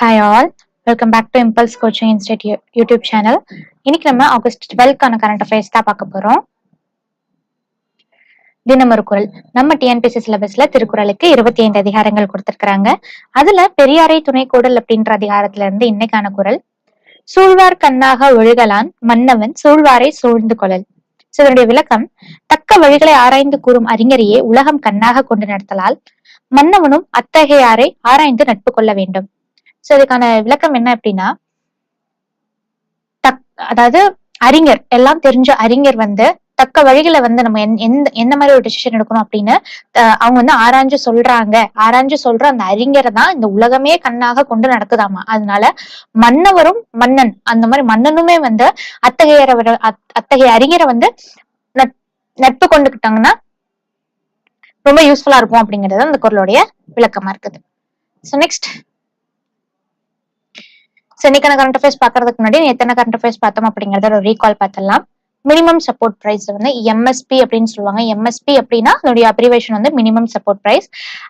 Hi all welcome back to Impulse coaching institute YouTube channel இன்னைக்கு நம்ம August டுவெல்க்கான current affairs தான் பார்க்க போறோம். தினமொரு குரல். நம்ம டிஎன்பிசி சிலபஸ்ல திருக்குறளுக்கு இருபத்தி ஐந்து அதிகாரங்கள் கொடுத்திருக்கிறாங்க. அதுல பெரியாரை துணை கூடல் அப்படின்ற அதிகாரத்துல இருந்து இன்னைக்கான குரல். சூழ்வார் கண்ணாக ஒழுகலான் மன்னவன் சூழ்வாரை சூழ்ந்து கொள்ளல். இதனுடைய விளக்கம் தக்க வழிகளை ஆராய்ந்து கூறும் அறிஞரையே உலகம் கண்ணாக கொண்டு நடத்தலால் மன்னவனும் அத்தகையாரை ஆராய்ந்து நட்பு கொள்ள வேண்டும். சோ இதுக்கான விளக்கம் என்ன அப்படின்னா அதாவது அறிஞர் எல்லாம் தெரிஞ்ச அறிஞர் வந்து தக்க வழிகளை வந்து நம்ம எந்த எந்த- மாதிரி ஒரு டிசிஷன் எடுக்கணும் அப்படின்னு அவங்க வந்து ஆராய்ஞ்சு சொல்றாங்க. ஆராய்ஞ்சு சொல்ற அந்த அறிஞரை தான் இந்த உலகமே கண்ணாக கொண்டு நடக்குதாமா. அதனால மன்னவரும் மன்னன் அந்த மாதிரி மன்னனுமே வந்து அத்தகைய அத்தகைய அறிஞரை வந்து நட்பு கொண்டுக்கிட்டாங்கன்னா ரொம்ப யூஸ்ஃபுல்லா இருக்கும் அப்படிங்கிறது அந்த குரலுடைய விளக்கமா இருக்குது. ஸோ நெக்ஸ்ட் சென்னைக்கான கரண்ட் அஃபேர்ஸ் பாக்குறதுக்கு முன்னாடி எத்தனை கரண்ட் அஃபேர்ஸ் பார்த்தோம் அப்படிங்கறத ஒரு ரீகால் பார்த்தலாம் மினிமம் சப்போர்ட் ப்ரைஸ் வந்து எம்எஸ்பி அப்படின்னு சொல்லுவாங்க. எம்எஸ்பி அப்படின்னா அதனுடைய அப்ரிவேஷன் வந்து minimum support price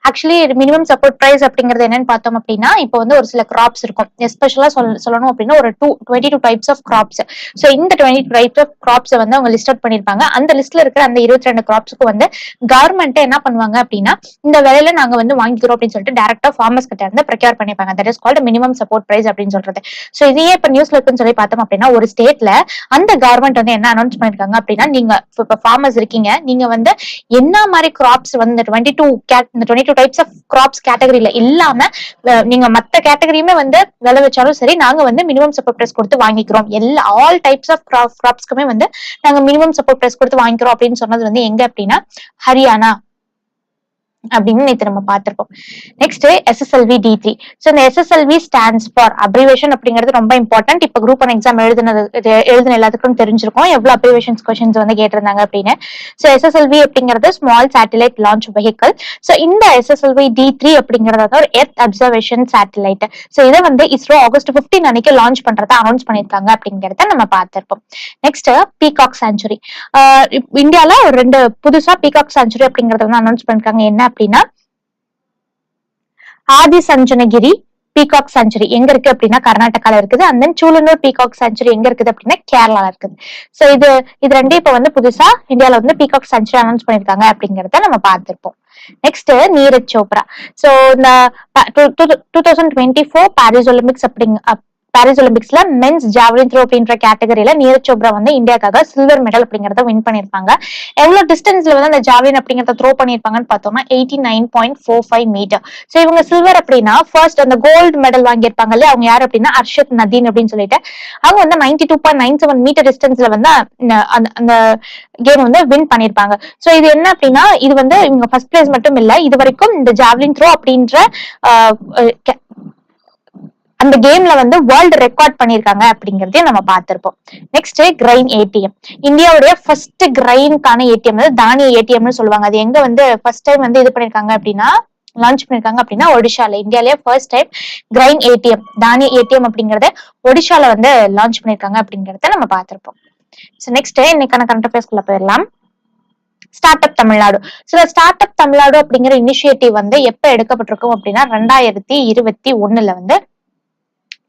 actually minimum support price அப்படிங்கிறது என்னன்னு பார்த்தோம் அப்படின்னா இப்போ வந்து ஒரு சில கிராப்ஸ் இருக்கும். எஸ்பெஷலா சொல் சொல்லணும் அப்படின்னா ஒரு two twenty two types of crops so இந்த டுவெண்ட்டி டூ டைப்ஸ் ஆஃப் கிராப்ஸை வந்து அவங்க லிஸ்ட் அவுட் பண்ணிருப்பாங்க அந்த லிஸ்ட்ல இருக்கிற அந்த இருபத்தி ரெண்டு கிராப்ஸுக்கு வந்து கவர்மெண்ட் என்ன பண்ணுவாங்க அப்படின்னா இந்த விலையில நாங்க வந்து வாங்கிக்கிறோம் அப்படின்னு சொல்லிட்டு டேரக்டா ஃபார்மர்ஸ் கிட்ட இருந்து ப்ரொக்யூர் பண்ணியிருப்பாங்க. That is called minimum support price அப்படின்னு சொல்றது. ஸோ இதையே இப்போ நியூஸ்ல இருக்குன்னு சொல்லி பார்த்தோம் அப்படின்னா ஒரு ஸ்டேட்ல அந்த கவர்மெண்ட் வந்து என்ன அனௌன்ஸ் பண்ணிருக்காங்க. அப்படின்னா நீங்க இப்ப ஃபார்மர்ஸ் இருக்கீங்க. நீங்க வந்து என்ன மாதிரி கிராப்ஸ் வந்து twenty two twenty two types of crops கேட்டகரியில இல்லாம நீங்க மத்த கேட்டகரியுமே வந்து விளை வச்சாலும் சரி நாங்க வந்து மினிமம் சப்போர்ட் பிரைஸ் கொடுத்து வாங்கிக்கிறோம். எல்லா ஆல் டைப்ஸ் ஆஃப் கிராப்ஸ்க்குமே வந்து நாங்க மினிமம் சப்போர்ட் பிரைஸ் கொடுத்து வாங்கிக்கிறோம் அப்படின்னு சொன்னது வந்து எங்க அப்படின்னா ஹரியானா. அப்படின்னு நேற்று நம்ம பார்த்திருப்போம். Next SSLV D three so இந்த எஸ்எஸ்எல்வி ஸ்டாண்ட்ஸ் ஃபார் அப்ரிவேஷன் அப்படிங்கிறது ரொம்ப இம்பார்ட்டன்ட் இப்போ குரூப் ஒன் எக்ஸாம் எழுதுனது எழுதுன எல்லாத்துக்கும் தெரிஞ்சிருக்கும். எவ்வளோ அப்ரிவேஷன்ஸ் கொஸ்டின்ஸ் வந்து கேட்டிருந்தாங்க அப்படின்னு. ஸோ எஸ்எஸ்எல்வி அப்படிங்கிறது small satellite launch vehicle so இந்த எஸ்எஸ்எல்வி டி த்ரீ அப்படிங்கிறது வந்து ஒரு எர்த் அப்சர்வேஷன் சேட்டலைட் ஸோ இதை வந்து இஸ்ரோ ஆகஸ்ட் 15 அன்னைக்கு லான்ச் பண்றதை அனௌன்ஸ் பண்ணியிருக்காங்க அப்படிங்கிறத நம்ம பார்த்திருப்போம். நெக்ஸ்ட் பீகாக் சாஞ்சுரி இந்தியால ஒரு ரெண்டு புதுசா பீகாக் சாஞ்சுரி அப்படிங்கறத வந்து அனௌன்ஸ் பண்ணிருக்காங்க. என்ன அப்படின்னா ஆதி சஞ்சனகிரி பீகாக் சாஞ்சுரி எங்க இருக்கு அப்படின்னா கர்நாடகால இருக்குது. And then Choolanur peacock sanctuary எங்க இருக்குது அப்படின்னா கேரளால இருக்குது. சோ இது இது ரெண்டு இப்ப வந்து புதுசா இந்தியால வந்து பீகாக் சாஞ்சுரி அனௌன்ஸ் பண்ணிருக்காங்க அப்படிங்கறத நம்ம பார்த்திருப்போம். நெக்ஸ்ட் நீரஜ் சோப்ரா. சோ இந்த two thousand twenty four Paris Olympics அப்படிங்க பாரிஸ் ஒலிம்பிக்ஸ்ல மென்ஸ் ஜாவலின் த்ரோ அப்படின்ற கேட்டகரியில நீரஜ் சோப்ரா வந்து இந்தியாக்காக சில்வர் மெடல் அப்படிங்கறத வின் பண்ணிருப்பாங்க எவ்வளவு டிஸ்டன்ஸ்ல வந்து அந்த ஜாவலின் அப்படிங்கறத த்ரோ பண்ணிருப்பாங்கன்னு பார்த்தோம்னா eighty nine point four five meter so இவங்க சில்வர் அப்படின்னா ஃபர்ஸ்ட் அந்த கோல்டு மெடல் வாங்கியிருப்பாங்க இல்லையா? அவங்க யார் அப்படின்னா? அர்ஷத் நதீன் அப்படின்னு சொல்லிட்டு. அவங்க வந்து ninety two point nine seven meter டிஸ்டன்ஸ்ல வந்து அந்த- அந்த- அந்த கேம் வந்து வின் பண்ணிருப்பாங்க சோ இது என்ன அப்படின்னா இது வந்து இவங்க ஃபர்ஸ்ட் பிளேஸ் மட்டும் இல்ல இது வரைக்கும் இந்த ஜாவ்லின் த்ரோ அப்படின்ற அந்த கேம்ல வந்து வேர்ல்டு ரெக்கார்ட் பண்ணிருக்காங்க அப்படிங்கறதையும் நம்ம பார்த்திருப்போம். நெக்ஸ்ட் கிரைன் ஏடிஎம் இந்தியாவுடைய ஃபர்ஸ்ட் கிரைன்கான ஏடிஎம் வந்து தானிய ஏடிஎம்னு சொல்லுவாங்க. அது எங்க வந்து ஃபர்ஸ்ட் டைம் வந்து இது பண்ணிருக்காங்க அப்படின்னா லான்ச் பண்ணிருக்காங்க அப்படின்னா ஒடிஷால. இந்தியாலயே ஃபர்ஸ்ட் டைம் கிரைன் ஏடிஎம் தானிய ஏடிஎம் அப்படிங்கறத ஒடிஷால வந்து லான்ச் பண்ணிருக்காங்க அப்படிங்கறத நம்ம பார்த்திருப்போம். ஸோ நெக்ஸ்ட் இன்னைக்கான கரண்ட் அஃபேர்ஸ்குள்ள போயிடலாம். Start up Tamil Nadu. So start up Tamil Nadu அப்படிங்கிற இனிஷியேட்டிவ் வந்து எப்ப எடுக்கப்பட்டிருக்கும் அப்படின்னா ரெண்டாயிரத்தி இருபத்தி ஒண்ணுல வந்து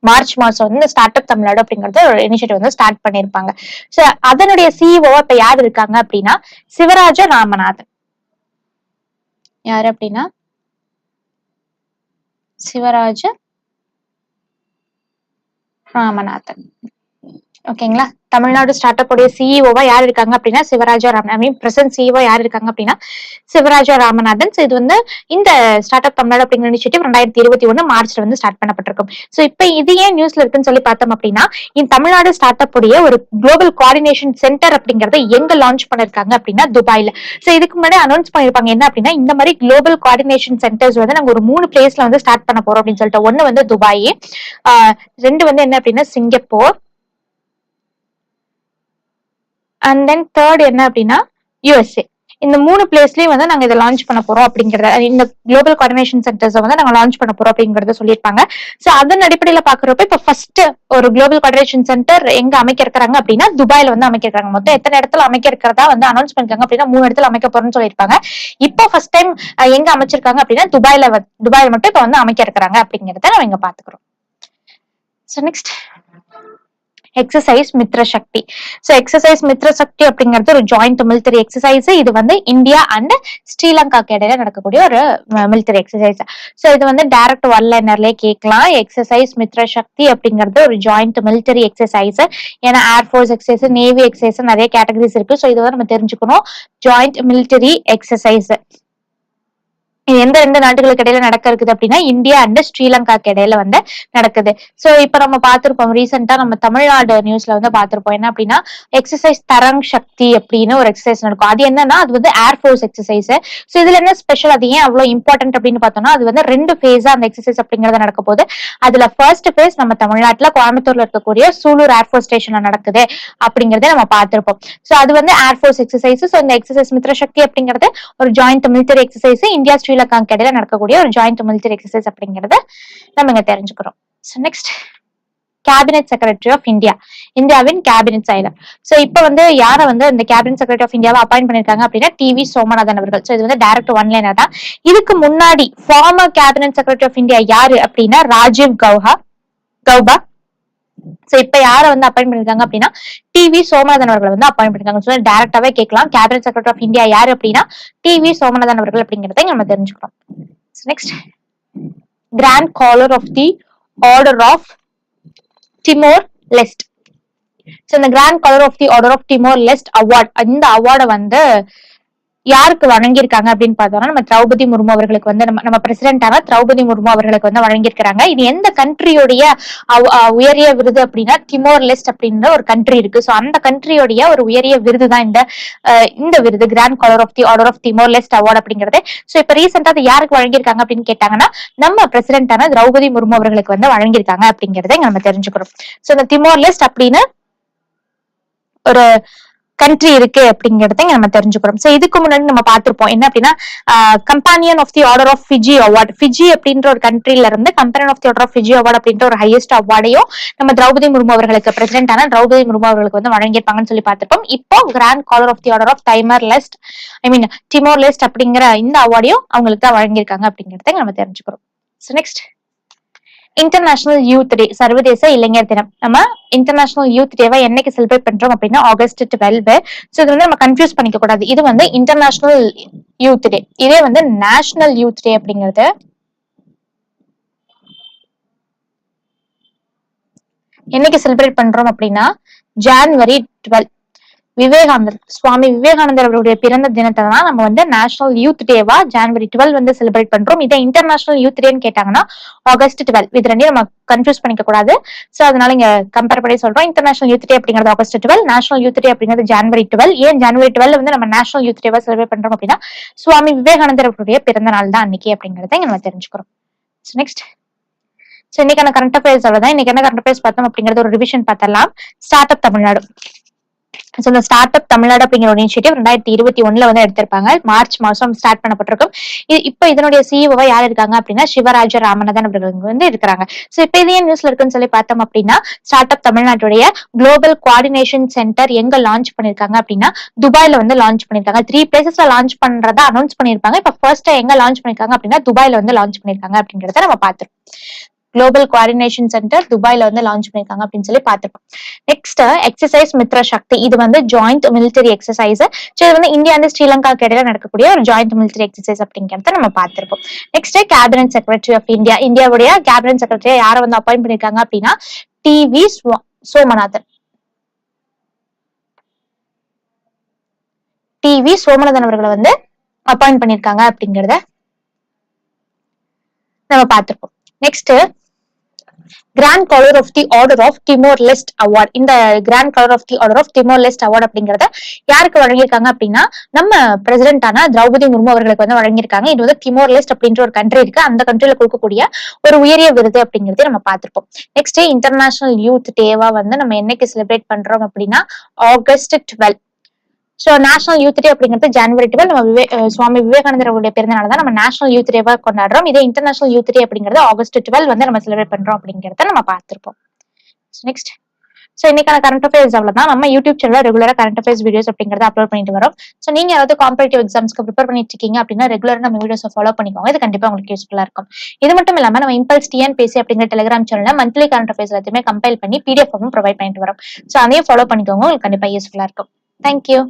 மார்ச் மாசம் வந்து ஸ்டார்ட் அப் தமிழ்நாடு அப்படிங்கறது ஒரு இனிஷியேட்டிவ் வந்து ஸ்டார்ட் பண்ணிருப்பாங்க. சோ அதனுடைய சிஇஓ இப்ப யார் இருக்காங்க அப்படின்னா சிவராஜ ராமநாதன் யாரு அப்படின்னா? சிவராஜ ராமநாதன் ஓகேங்களா? தமிழ்நாடு ஸ்டார்ட் அப் உடைய சிஇஓவா யார் இருக்காங்க அப்படின்னா Sivaraja Raman I mean present CEO யார் இருக்காங்க அப்படின்னா சிவராஜா ராமநாதன். ஸோ இது வந்து இந்த ஸ்டார்ட் அப் தமிழ்நாடு அப்படிங்கிற இனிஷியேட்டிவ் ரெண்டாயிரத்தி இருபத்தி ஒன்னு மார்ச்ல வந்து ஸ்டார்ட் பண்ணப்பட்டிருக்கும். ஸோ இப்போ இது ஏன் நியூஸ்ல இருக்குன்னு சொல்லி பார்த்தோம் அப்படின்னா இந்த தமிழ்நாடு ஸ்டார்ட் அப் உடைய ஒரு குளோபல் கோஆர்டினேஷன் சென்டர் அப்படிங்கறத எங்க லான்ச் பண்ணிருக்காங்க அப்படின்னா துபாயில. ஸோ இதுக்கு முன்னாடி அனௌன்ஸ் பண்ணிருப்பாங்க என்ன அப்படின்னா இந்த மாதிரி குளோபல் கோஆர்டினேஷன் சென்டர்ஸ் வந்து நாங்க ஒரு மூணு பிளேஸ்ல வந்து ஸ்டார்ட் பண்ண போறோம் அப்படின்னு சொல்லிட்டு ஒன்னு வந்து துபாய் ரெண்டு வந்து என்ன அப்படின்னா சிங்கப்பூர் அண்ட் தென் தேர்ட் என்ன அப்படின்னா யூஎஸ்ஏ இந்த மூணு பிளேஸ்லயும் வந்து நாங்க இதை லான்ச் பண்ண போறோம் அப்படிங்கறத இந்த குளோபல் கோஆர்டினேஷன் சென்டர்ஸ் வந்து நாங்க லான்ச் பண்ண போறோம் அப்படிங்கறத சொல்லியிருப்பாங்க. சோ அதன் அடிப்படையில பாக்குறப்ப இப்ப ஃபர்ஸ்ட் ஒரு குளோபல் கோஆர்டினேஷன் சென்டர் எங்க அமைக்க இருக்கிறாங்க அப்படின்னா துபாயில வந்து அமைக்க இருக்காங்க மொத்தம் எத்தனை இடத்துல அமைக்க இருக்கிறதா வந்து அனௌன்ஸ் பண்ணிருக்காங்க அப்படின்னா மூணு இடத்துல அமைக்க போறோம்னு சொல்லியிருப்பாங்க. இப்போ ஃபர்ஸ்ட் டைம் எங்க அமைச்சிருக்காங்க அப்படின்னா துபாயில துபாயில மட்டும் இப்ப வந்து அமைக்க இருக்கிறாங்க அப்படிங்கறத நம்ம இங்க பாத்துக்கிறோம் so next exercise Mitra Shakti. So exercise Mitra Shakti அப்படிங்கிறது ஒரு ஜாயிண்ட் மிலிட்டரி எக்ஸசைஸ் இது வந்து இந்தியா அண்ட் ஸ்ரீலங்காக்கு இடையில நடக்கக்கூடிய ஒரு மிலிட்டரி எக்ஸசைஸ் ஸோ இது வந்து டைரக்ட் ஒன்லைனர்லயே கேட்கலாம். எக்ஸசைஸ் மித்ர சக்தி அப்படிங்கிறது ஒரு ஜாயிண்ட் மிலிட்டரி எக்ஸசைஸ் ஏன்னா air force exercise navy exercise நிறைய கேட்டகரிஸ் இருக்கு. ஸோ இதை வந்து நம்ம தெரிஞ்சுக்கணும். ஜாயிண்ட் மிலிட்டரி எக்ஸசைஸ் எந்த ரெண்டு நாட்டுகளுக்கு இடையில நடக்க இருக்குது அப்படின்னா இந்தியா அண்ட் ஸ்ரீலங்காக்கு இடையில வந்து நடக்குது. சோ இப்ப நம்ம பார்த்திருப்போம் ரீசெண்டா நம்ம தமிழ்நாடு நியூஸ்ல வந்து பார்த்திருப்போம். என்ன அப்படின்னா எக்ஸசைஸ் தரங் சக்தி அப்படின்னு ஒரு எக்ஸசைஸ் நடக்கும். அது என்னன்னா அது வந்து ஏர்ஃபோர்ஸ் எக்ஸசைஸ் சோ இதுல என்ன ஸ்பெஷல் அது ஏன் அவ்வளவு இம்பார்ட்டன்ட் அப்படின்னு பார்த்தோம்னா அது வந்து ரெண்டு ஃபேஸா அந்த எக்ஸசைஸ் அப்படிங்கறது நடக்க போகுது. அதுல ஃபர்ஸ்ட் ஃபேஸ் நம்ம தமிழ்நாட்டுல கோயம்புத்தூர்ல இருக்கக்கூடிய சூலூர் ஏர்ஃபோர்ஸ் ஸ்டேஷன்ல நடக்குது அப்படிங்கறத நம்ம பார்த்திருப்போம். சோ அது வந்து ஏர்ஃபோர்ஸ் எக்ஸசைஸ் சோ இந்த எக்ஸசைஸ் மித்ர சக்தி ஒரு ஜாயிண்ட் மிலிட்டரி எக்ஸசைஸ் இந்தியா ஸ்ரீலங்காக்கு இடையில நடக்கக்கூடிய ஒரு ஜாயிண்ட் மிலிட்டரி எக்ஸசைஸ் அப்படிங்கறத நம்ம இங்க தெரிஞ்சுக்கிறோம். So next cabinet secretary of India இந்தியாவின் கேபினெட் செயலர் சோ இப்போ வந்து யாரை வந்து இந்த கேபினெட் செக்ரட்டரி ஆஃப் இந்தியாவை அப்பாயிண்ட் பண்ணிருக்காங்க அப்படின்னா டிவி சோமநாதன் அவர்கள். சோ இது வந்து டைரக்ட் ஒன் லைனர் தான். இதுக்கு முன்னாடி former cabinet secretary of India யாரு அப்படின்னா ராஜீவ் கௌஹா கௌபா? சோ இப்ப யார வந்து அப்பாயின் பண்ணிருக்காங்க அப்படின்னா டிவி சோமநாதன் அவர்களை வந்து அப்பாயின் பண்ணிருக்காங்க ஸோ டேரக்டாவே கேட்கலாம். கேபினட் செக்ரட்டரி ஆஃப் இந்தியா யாரு அப்படின்னா டிவி சோமநாதன் அவர்கள் அப்படிங்கறத நம்ம தெரிஞ்சுக்கிறோம். Next grand collar of the order of Timor Leste so இந்த grand collar of the order of Timor Leste award இந்த அவார்டை வந்து யாருக்கு வழங்கியிருக்காங்க அப்படின்னு பார்த்தோம்னா நம்ம திரௌபதி முர்மு அவர்களுக்கு வந்து நம்ம நம்ம பிரசிடென்டான திரௌபதி முர்மு அவர்களுக்கு வந்து வழங்கியிருக்கிறாங்க. இது எந்த கண்ட்ரியோடைய உயரிய விருது அப்படின்னா திமோர் லெஸ்ட் அப்படின்ற ஒரு கண்ட்ரி இருக்கு. ஸோ அந்த கண்ட்ரியோடைய ஒரு உயரிய விருது தான் இந்த இந்த விருது grand collar of the order of Timor Leste award அப்படிங்கிறது. ஸோ இப்போ ரீசெண்டா அது யாருக்கு வழங்கியிருக்காங்க அப்படின்னு கேட்டாங்கன்னா நம்ம பிரசிடென்டான திரௌபதி முர்மு அவர்களுக்கு வந்து வழங்கியிருக்காங்க அப்படிங்கிறத நம்ம தெரிஞ்சுக்கிறோம். ஸோ இந்த திமோர் லெஸ்ட் அப்படின்னு ஒரு கண்ட்ரி இருக்கு அப்படிங்கறத நம்ம தெரிஞ்சுக்கிறோம். சோ இதுக்கு முன்னாடி நம்ம பார்த்திருப்போம். என்ன அப்படின்னா companion of the order of Fiji award Fiji அப்படின்ற ஒரு கண்ட்ரில இருந்து companion of the order of Fiji award அப்படின்ற ஒரு ஹையஸ்ட் அவார்டையும் நம்ம திரௌபதி முர்மு அவர்களுக்கு பிரசிடென்டான திரௌபதி முர்மு அவர்களுக்கு வந்து வழங்கியிருப்பாங்கன்னு சொல்லி பார்த்திருப்போம். இப்போ grand collar of the order of Timor Leste I mean Timor Leste அப்படிங்கிற இந்த அவார்டையும் அவங்களுக்கு தான் வழங்கியிருக்காங்க அப்படிங்கறத நம்ம தெரிஞ்சுக்கிறோம். So next international youth day சர்வதேச இளைஞர் தினம். நம்ம இன்டர்நேஷனல் யூத் டேவை என்னைக்கு செலிப்ரேட் பண்றோம் அப்படின்னா ஆகஸ்ட் டுவெல்வ் ஸோ இது வந்து நம்ம கன்ஃபியூஸ் பண்ணிக்க கூடாது. இது வந்து இன்டர்நேஷனல் யூத் டே இதே வந்து நேஷனல் யூத் டே அப்படிங்கிறது. என்னைக்கு செலிப்ரேட் பண்றோம் அப்படின்னா ஜான்வரி டுவெல் விவேகானந்தர் சுவாமி விவேகானந்தர் அவருடைய பிறந்த தினத்தை தான் நம்ம வந்து நேஷனல் யூத் டேவா ஜான்வரி டுவெல் வந்து செலிப்ரேட் பண்றோம். இதே இன்டர்நேஷனல் யூத் டேன்னு கேட்டாங்கன்னா ஆகஸ்ட் டுவெல் இது ரெண்டையும் நம்ம கன்ஃபியூஸ் பண்ணிக்க கூடாது. சோ அதனால இங்க கம்பேர் பண்ணி சொல்றோம். இன்டர்நேஷனல் யூத் டே அப்படிங்கிறது August twelve national youth day அப்படிங்கிறது ஜான்வரி டுவெல் ஏன் ஜான்வரி டுவெல் வந்து நம்ம நேஷனல் யூத் டேவா செலிப்ரேட் பண்றோம் அப்படின்னா சுவாமி விவேகானந்தர் அவருடைய பிறந்த நாள் தான் அன்னைக்கு அப்படிங்கறத இங்க நம்ம தெரிஞ்சுக்கிறோம். நெக்ஸ்ட் ஸோ இன்னைக்கான கரண்ட் அஃபேர்ஸ் அவ்வளவுதான். இன்னைக்கு என்ன கரண்ட் அஃபேர்ஸ் பார்த்தோம் அப்படிங்கறது ஒரு ரிவிஷன் பார்த்தலாம் ஸ்டார்ட் அப் தமிழ்நாடு ஸோ இந்த ஸ்டார்ட் அப் தமிழ்நாடு அப்படிங்கிற ஒரு இனிஷியேட்டிவ் ரெண்டாயிரத்தி இருபத்தி ஒண்ணுல வந்து எடுத்திருப்பாங்க. மார்ச் மாசம் ஸ்டார்ட் பண்ணப்பட்டிருக்கும். இப்போ இதனுடைய சிஇஓவா யார் இருக்காங்க அப்படின்னா சிவராஜ ராமநாதன் அவர்கள் வந்து இருக்கிறாங்க. ஸோ இப்போ இதே நியூஸ்ல இருக்குன்னு சொல்லி பார்த்தோம் அப்படின்னா ஸ்டார்ட் அப் தமிழ்நாட்டுடைய குளோபல் குவாடினேஷன் சென்டர் எங்க லான்ச் பண்ணிருக்காங்க அப்படின்னா துபாயில வந்து லான்ச் பண்ணிருக்காங்க. த்ரீ பிளேசஸ்ல லான்ச் பண்றதா அனௌன்ஸ் பண்ணிருப்பாங்க. இப்போ ஃபர்ஸ்ட் எங்க லான்ச் பண்ணிருக்காங்க அப்படின்னா துபாயில வந்து லான்ச் பண்ணிருக்காங்க அப்படிங்கறத நம்ம பார்த்துருக்கோம். குளோபல் குவாடினேஷன் சென்டர் துபாயில வந்து லான்ச் பண்ணிருக்காங்க அப்படின்னு சொல்லி பார்த்திருக்கோம். Next exercise Mitra Shakti. இது வந்து ஜாயிண்ட் மிலிட்டரி எக்ஸசைஸ் இது வந்து இந்தியா வந்து ஸ்ரீலங்காக்கு இடையில நடக்கக்கூடிய ஒரு ஜாயிண்ட் மிலிட்டரி எக்ஸசைஸ் அப்படிங்கறத நம்ம பார்த்திருப்போம் next cabinet secretary of India இந்தியாவுடைய கேபினட் செக்ரட்டரியா யாரை வந்து அப்பாயிண்ட் பண்ணிருக்காங்க அப்படின்னா T V Somanathan. T V Somanathan அவர்களை வந்து அப்பாயிண்ட் பண்ணிருக்காங்க அப்படிங்கறத நம்ம பார்த்திருப்போம் next grand collar of the order of Timor Leste award இந்த grand collar of the order of Timor Leste award அப்படிங்கறத யாருக்கு வழங்கியிருக்காங்க அப்படின்னா நம்ம பிரசிடென்டான திரௌபதி முர்மு அவர்களுக்கு வந்து வழங்கியிருக்காங்க. இது வந்து டிமோர் லெஸ்ட் அப்படின்ற ஒரு கண்ட்ரி இருக்கு. அந்த கண்ட்ரில கொடுக்கக்கூடிய ஒரு உயரிய விருது அப்படிங்கறதே நம்ம பார்த்திருப்போம். நெக்ஸ்ட் இன்டர்நேஷனல் யூத் டேவா வந்து நம்ம என்னைக்கு செலிப்ரேட் பண்றோம் அப்படின்னா August twelve so national youth day அப்படிங்கிறது ஜனவரி டுவெல் நம்ம விவே சுவாமி விவேகானந்தர் அவருடைய பிறந்தநாள் தான் நம்ம நேஷனல் யூத் டேவா கொண்டாடுறோம். இதே இன்டர்நேஷனல் யூத் டே அப்படிங்கிறது ஆகஸ்ட் டுவெல் வந்து நம்ம செலிப்ரேட் பண்றோம் அப்படிங்கிறத நம்ம பார்த்திருப்போம். நெக்ஸ்ட் ஸோ இன்னைக்கான கரண்ட் அஃபேர்ஸ் அவ்வளவுதான். நம்ம யூடியூப் சேனல்ல ரெகுலரா கரண்ட் அஃபேர்ஸ் வீடியோஸ் அப்படிங்கறத அப்லோட் பண்ணிட்டு வரோம். ஸோ நீங்க யாராவது காம்படிட்டிவ் எக்ஸாம்ஸ்க்கு ப்ரிப்பேர் பண்ணிட்டு இருக்கீங்க அப்படின்னா ரெகுலரா நம்ம வீடியோஸ் ஃபாலோ பண்ணிக்கோங்க. இது கண்டிப்பா உங்களுக்கு யூஸ்ஃபுல்லா இருக்கும். இது மட்டும் இல்லாம நம்ம இம்பல்ஸ் டிஎன்பிசி அப்படிங்கிற டெலிகிராம் சேனல்ல மந்த்லி கரண்ட் அஃபேர்ஸ் எல்லாத்தையுமே கம்பைல் பண்ணி பிடிஎஃப் ப்ரொவைட் பண்ணிட்டு வரோம். ஸோ அதையும் ஃபாலோ பண்ணிக்கோங்க. உங்களுக்கு கண்டிப்பா யூஸ்ஃபுல்லா இருக்கும். தேங்க்யூ